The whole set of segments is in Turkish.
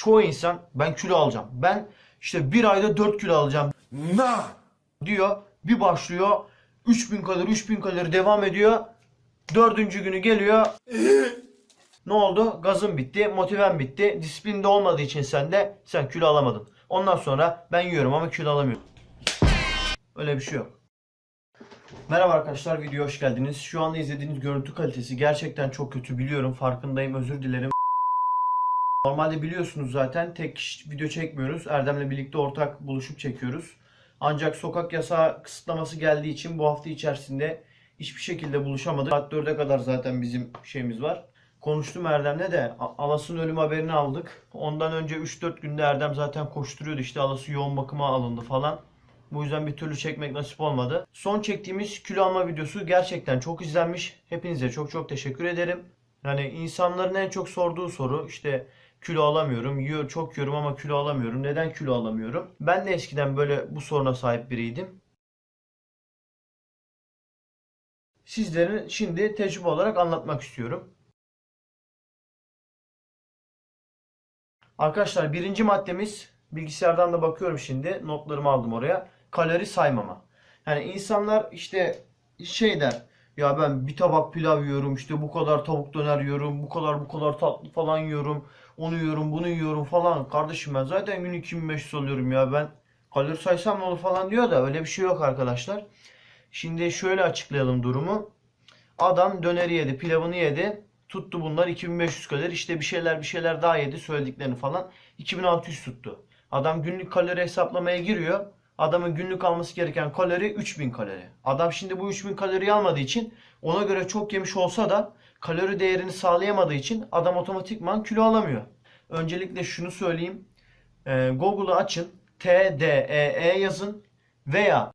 çoğu insan ben kilo alacağım. Ben işte bir ayda 4 kilo alacağım Na! diyor. Bir başlıyor 3000 kalori 3000 kalori devam ediyor. Dördüncü günü geliyor. ne oldu? Gazın bitti, motiven bitti. Disiplinde olmadığı için sen de sen kilo alamadın. Ondan sonra ben yiyorum ama kilo alamıyorum. Öyle bir şey yok. Merhaba arkadaşlar, videoya hoş geldiniz. Şu anda izlediğiniz görüntü kalitesi gerçekten çok kötü biliyorum. Farkındayım, özür dilerim. Normalde biliyorsunuz zaten tek kişi video çekmiyoruz. Erdem'le birlikte ortak buluşup çekiyoruz. Ancak sokak yasağı kısıtlaması geldiği için bu hafta içerisinde hiçbir şekilde buluşamadık. Saat 4'e kadar zaten bizim şeyimiz var. Konuştum Erdem'le de Alas'ın ölüm haberini aldık. Ondan önce 3-4 günde Erdem zaten koşturuyordu. İşte Alas'ı yoğun bakıma alındı falan. Bu yüzden bir türlü çekmek nasip olmadı. Son çektiğimiz kilo alma videosu gerçekten çok izlenmiş. Hepinize çok çok teşekkür ederim. Yani insanların en çok sorduğu soru işte kilo alamıyorum. Yiyor, çok yiyorum ama kilo alamıyorum. Neden kilo alamıyorum? Ben de eskiden böyle bu soruna sahip biriydim. Sizlere şimdi tecrübe olarak anlatmak istiyorum. Arkadaşlar birinci maddemiz bilgisayardan da bakıyorum şimdi notlarımı aldım oraya. Kalori saymama. Yani insanlar işte şey der ya ben bir tabak pilav yiyorum işte bu kadar tavuk döner yiyorum bu kadar bu kadar tatlı falan yiyorum onu yiyorum bunu yiyorum falan. Kardeşim ben zaten gün 2500 alıyorum ya ben kalori saysam ne olur falan diyor da öyle bir şey yok arkadaşlar. Şimdi şöyle açıklayalım durumu. Adam döneri yedi, pilavını yedi. Tuttu bunlar 2500 kalori. İşte bir şeyler bir şeyler daha yedi söylediklerini falan. 2600 tuttu. Adam günlük kalori hesaplamaya giriyor. Adamın günlük alması gereken kalori 3000 kalori. Adam şimdi bu 3000 kaloriyi almadığı için ona göre çok yemiş olsa da kalori değerini sağlayamadığı için adam otomatikman kilo alamıyor. Öncelikle şunu söyleyeyim. Ee, Google'ı açın. TDEE yazın veya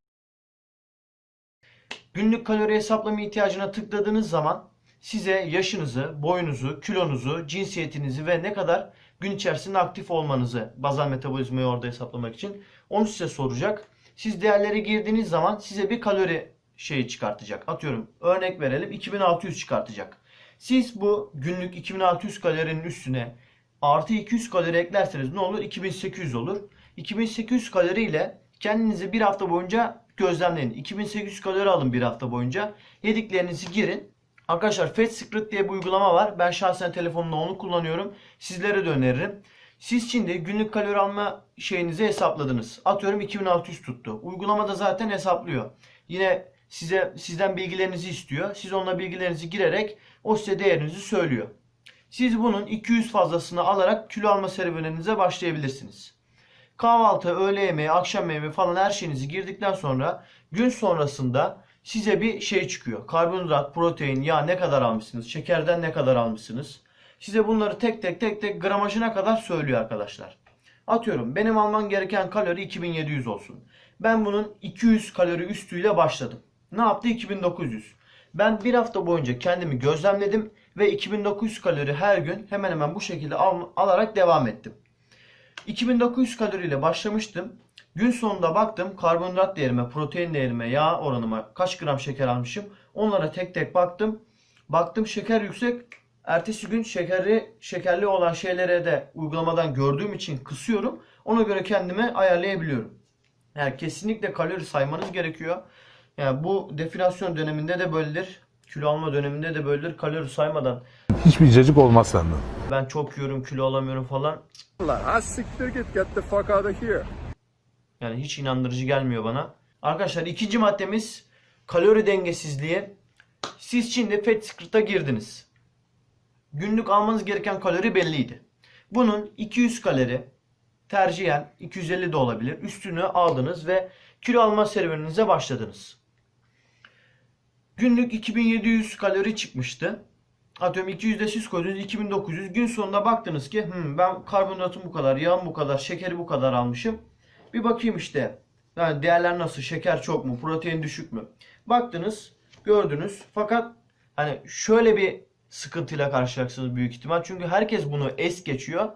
Günlük kalori hesaplama ihtiyacına tıkladığınız zaman size yaşınızı, boyunuzu, kilonuzu, cinsiyetinizi ve ne kadar gün içerisinde aktif olmanızı bazal metabolizmayı orada hesaplamak için onu size soracak. Siz değerleri girdiğiniz zaman size bir kalori şeyi çıkartacak. Atıyorum örnek verelim 2600 çıkartacak. Siz bu günlük 2600 kalorinin üstüne artı 200 kalori eklerseniz ne olur? 2800 olur. 2800 kalori ile kendinizi bir hafta boyunca gözlemleyin. 2800 kalori alın bir hafta boyunca. Yediklerinizi girin. Arkadaşlar Fat Secret diye bir uygulama var. Ben şahsen telefonumda onu kullanıyorum. Sizlere de öneririm. Siz şimdi günlük kalori alma şeyinizi hesapladınız. Atıyorum 2600 tuttu. Uygulamada zaten hesaplıyor. Yine size sizden bilgilerinizi istiyor. Siz onunla bilgilerinizi girerek o size değerinizi söylüyor. Siz bunun 200 fazlasını alarak kilo alma serüveninize başlayabilirsiniz. Kahvaltı, öğle yemeği, akşam yemeği falan her şeyinizi girdikten sonra gün sonrasında size bir şey çıkıyor. Karbonhidrat, protein, yağ ne kadar almışsınız, şekerden ne kadar almışsınız. Size bunları tek tek tek tek gramajına kadar söylüyor arkadaşlar. Atıyorum benim almam gereken kalori 2700 olsun. Ben bunun 200 kalori üstüyle başladım. Ne yaptı? 2900. Ben bir hafta boyunca kendimi gözlemledim ve 2900 kalori her gün hemen hemen bu şekilde al- alarak devam ettim. 2900 kaloriyle başlamıştım. Gün sonunda baktım karbonhidrat değerime, protein değerime, yağ oranıma, kaç gram şeker almışım. Onlara tek tek baktım. Baktım şeker yüksek. Ertesi gün şekerli şekerli olan şeylere de uygulamadan gördüğüm için kısıyorum. Ona göre kendime ayarlayabiliyorum. Yani kesinlikle kalori saymanız gerekiyor. Yani bu definasyon döneminde de böyledir. Kilo alma döneminde de böyledir. Kalori saymadan Hiçbir cacık olmaz senden. ben çok yiyorum, kilo alamıyorum falan. Lan az siktir git get the fuck out of here. Yani hiç inandırıcı gelmiyor bana. Arkadaşlar ikinci maddemiz kalori dengesizliği. Siz şimdi Fat Secret'a girdiniz. Günlük almanız gereken kalori belliydi. Bunun 200 kalori tercihen 250 de olabilir. Üstünü aldınız ve kilo alma serüveninize başladınız. Günlük 2700 kalori çıkmıştı. Atıyorum 200 de siz koydunuz 2900. Gün sonunda baktınız ki "Hmm, ben karbonhidratım bu kadar, yağım bu kadar, şekeri bu kadar almışım. Bir bakayım işte. Yani değerler nasıl? Şeker çok mu? Protein düşük mü? Baktınız, gördünüz. Fakat hani şöyle bir sıkıntıyla karşılaşacaksınız büyük ihtimal. Çünkü herkes bunu es geçiyor.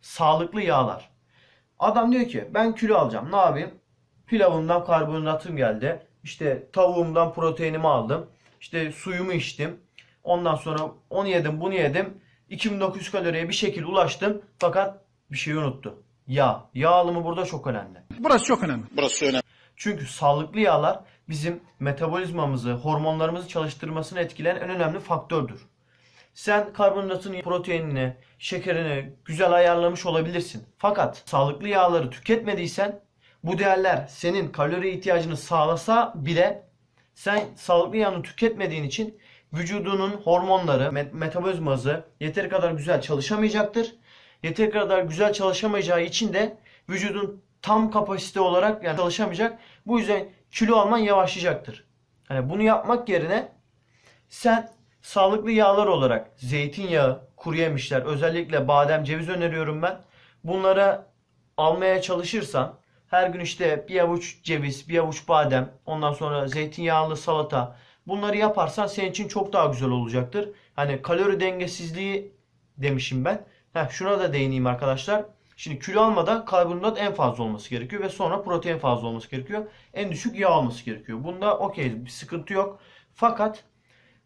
Sağlıklı yağlar. Adam diyor ki ben kilo alacağım. Ne yapayım? Pilavımdan karbonhidratım geldi. İşte tavuğumdan proteinimi aldım. İşte suyumu içtim. Ondan sonra onu yedim, bunu yedim. 2900 kaloriye bir şekilde ulaştım. Fakat bir şeyi unuttu. Yağ. Yağ alımı burada çok önemli. Burası çok önemli. Çünkü sağlıklı yağlar bizim metabolizmamızı, hormonlarımızı çalıştırmasını etkileyen en önemli faktördür. Sen karbonhidratını, proteinini, şekerini güzel ayarlamış olabilirsin. Fakat sağlıklı yağları tüketmediysen bu değerler senin kalori ihtiyacını sağlasa bile sen sağlıklı yağını tüketmediğin için vücudunun hormonları, met- metabolizması yeteri kadar güzel çalışamayacaktır. Yeteri kadar güzel çalışamayacağı için de vücudun tam kapasite olarak yani çalışamayacak. Bu yüzden kilo alman yavaşlayacaktır. Hani bunu yapmak yerine sen sağlıklı yağlar olarak zeytinyağı, kuru yemişler, özellikle badem, ceviz öneriyorum ben. Bunlara almaya çalışırsan her gün işte bir avuç ceviz, bir avuç badem, ondan sonra zeytinyağlı salata bunları yaparsan senin için çok daha güzel olacaktır. Hani kalori dengesizliği demişim ben. Heh, şuna da değineyim arkadaşlar. Şimdi kilo almada karbonhidrat en fazla olması gerekiyor ve sonra protein fazla olması gerekiyor. En düşük yağ olması gerekiyor. Bunda okey bir sıkıntı yok. Fakat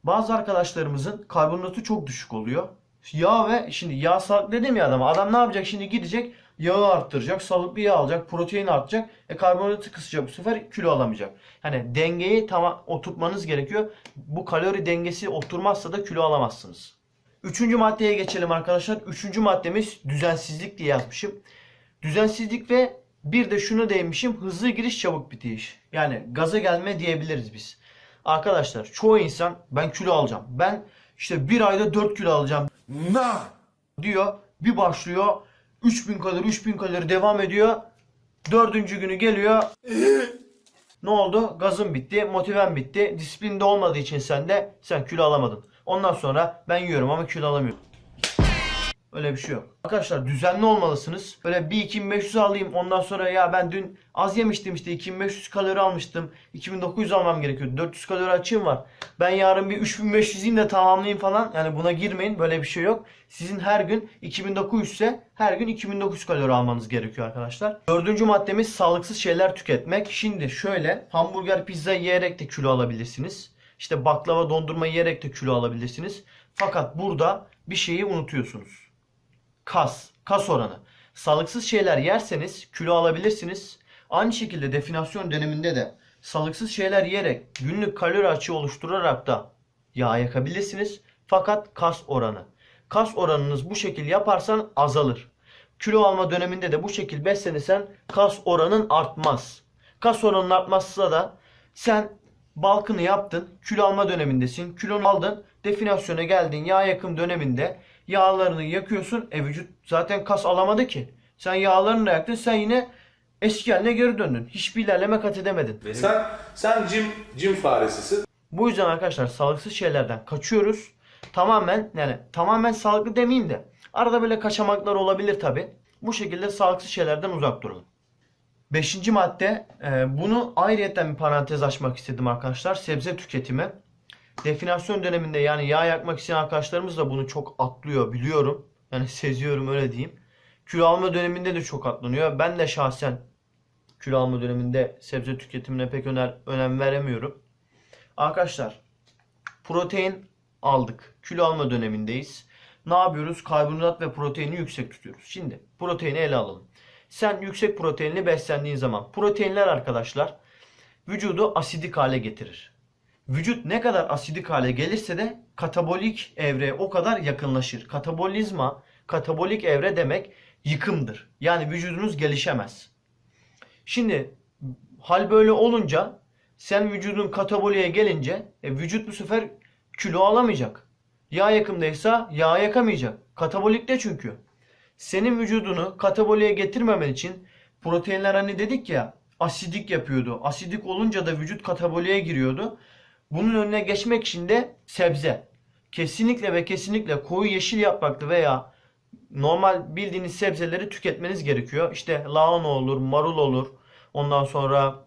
bazı arkadaşlarımızın karbonhidratı çok düşük oluyor. Yağ ve şimdi yağ sağlıklı dedim ya adama. Adam ne yapacak şimdi gidecek yağı arttıracak, sağlıklı yağ alacak, protein artacak. E karbonhidratı kısacak bu sefer kilo alamayacak. Hani dengeyi tamam oturtmanız gerekiyor. Bu kalori dengesi oturmazsa da kilo alamazsınız. Üçüncü maddeye geçelim arkadaşlar. Üçüncü maddemiz düzensizlik diye yazmışım. Düzensizlik ve bir de şunu değinmişim. Hızlı giriş çabuk bitiş. Yani gaza gelme diyebiliriz biz. Arkadaşlar çoğu insan ben kilo alacağım. Ben işte bir ayda 4 kilo alacağım diyor. Bir başlıyor 3000 kalori 3000 kalori devam ediyor. Dördüncü günü geliyor. ne oldu? Gazın bitti, motiven bitti. Disiplinde olmadığı için sen de sen kilo alamadın. Ondan sonra ben yiyorum ama kilo alamıyorum. Öyle bir şey yok. Arkadaşlar düzenli olmalısınız. Böyle bir 2500 alayım ondan sonra ya ben dün az yemiştim işte 2500 kalori almıştım. 2900 almam gerekiyor. 400 kalori açığım var. Ben yarın bir 3500 yiyeyim de tamamlayayım falan. Yani buna girmeyin. Böyle bir şey yok. Sizin her gün 2900 ise her gün 2900 kalori almanız gerekiyor arkadaşlar. Dördüncü maddemiz sağlıksız şeyler tüketmek. Şimdi şöyle hamburger pizza yiyerek de kilo alabilirsiniz. İşte baklava dondurma yiyerek de kilo alabilirsiniz. Fakat burada bir şeyi unutuyorsunuz kas, kas oranı. Sağlıksız şeyler yerseniz kilo alabilirsiniz. Aynı şekilde definasyon döneminde de sağlıksız şeyler yiyerek günlük kalori açığı oluşturarak da yağ yakabilirsiniz. Fakat kas oranı. Kas oranınız bu şekil yaparsan azalır. Kilo alma döneminde de bu şekil beslenirsen kas oranın artmaz. Kas oranın artmazsa da sen balkını yaptın, kilo alma dönemindesin, kilonu aldın, definasyona geldin, yağ yakım döneminde yağlarını yakıyorsun. E vücut zaten kas alamadı ki. Sen yağlarını da yaktın, sen yine eski haline geri döndün. Hiçbir ilerleme kat edemedin. Sen sen cim cim faresisin. Bu yüzden arkadaşlar sağlıksız şeylerden kaçıyoruz. Tamamen yani tamamen sağlıklı demeyeyim de arada böyle kaçamaklar olabilir tabi. Bu şekilde sağlıksız şeylerden uzak durun. Beşinci madde e, bunu ayrıyetten bir parantez açmak istedim arkadaşlar. Sebze tüketimi. Definasyon döneminde yani yağ yakmak isteyen arkadaşlarımız da bunu çok atlıyor biliyorum. Yani seziyorum öyle diyeyim. Kilo alma döneminde de çok atlanıyor. Ben de şahsen kilo alma döneminde sebze tüketimine pek öner, önem veremiyorum. Arkadaşlar protein aldık. Kilo alma dönemindeyiz. Ne yapıyoruz? Karbonhidrat ve proteini yüksek tutuyoruz. Şimdi proteini ele alalım. Sen yüksek proteinli beslendiğin zaman proteinler arkadaşlar vücudu asidik hale getirir. Vücut ne kadar asidik hale gelirse de katabolik evreye o kadar yakınlaşır. Katabolizma, katabolik evre demek yıkımdır. Yani vücudunuz gelişemez. Şimdi hal böyle olunca sen vücudun kataboliğe gelince e, vücut bu sefer kilo alamayacak. Yağ yakımdaysa yağ yakamayacak. Katabolikte çünkü. Senin vücudunu kataboliğe getirmemen için proteinler hani dedik ya asidik yapıyordu. Asidik olunca da vücut kataboliğe giriyordu. Bunun önüne geçmek için de sebze. Kesinlikle ve kesinlikle koyu yeşil yapraklı veya normal bildiğiniz sebzeleri tüketmeniz gerekiyor. İşte lahana olur, marul olur. Ondan sonra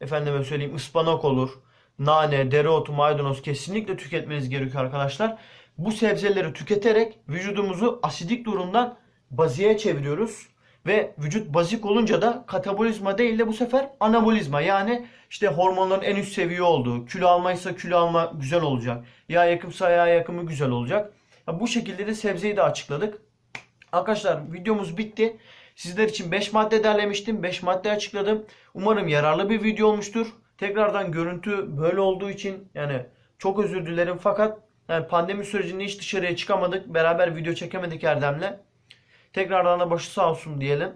efendime söyleyeyim ıspanak olur. Nane, dereotu, maydanoz kesinlikle tüketmeniz gerekiyor arkadaşlar. Bu sebzeleri tüketerek vücudumuzu asidik durumdan baziye çeviriyoruz. Ve vücut bazik olunca da katabolizma değil de bu sefer anabolizma. Yani işte hormonların en üst seviye olduğu. Kilo almaysa kilo alma güzel olacak. Yağ yakımsa yağ yakımı güzel olacak. Ya bu şekilde de sebzeyi de açıkladık. Arkadaşlar videomuz bitti. Sizler için 5 madde derlemiştim. 5 madde açıkladım. Umarım yararlı bir video olmuştur. Tekrardan görüntü böyle olduğu için yani çok özür dilerim fakat yani pandemi sürecinde hiç dışarıya çıkamadık. Beraber video çekemedik Erdem'le. Tekrardan da başı sağ olsun diyelim.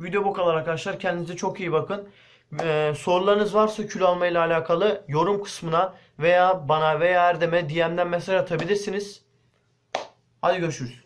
Video bu kadar arkadaşlar. Kendinize çok iyi bakın. Ee, sorularınız varsa kül alma ile alakalı yorum kısmına veya bana veya Erdem'e DM'den mesaj atabilirsiniz. Hadi görüşürüz.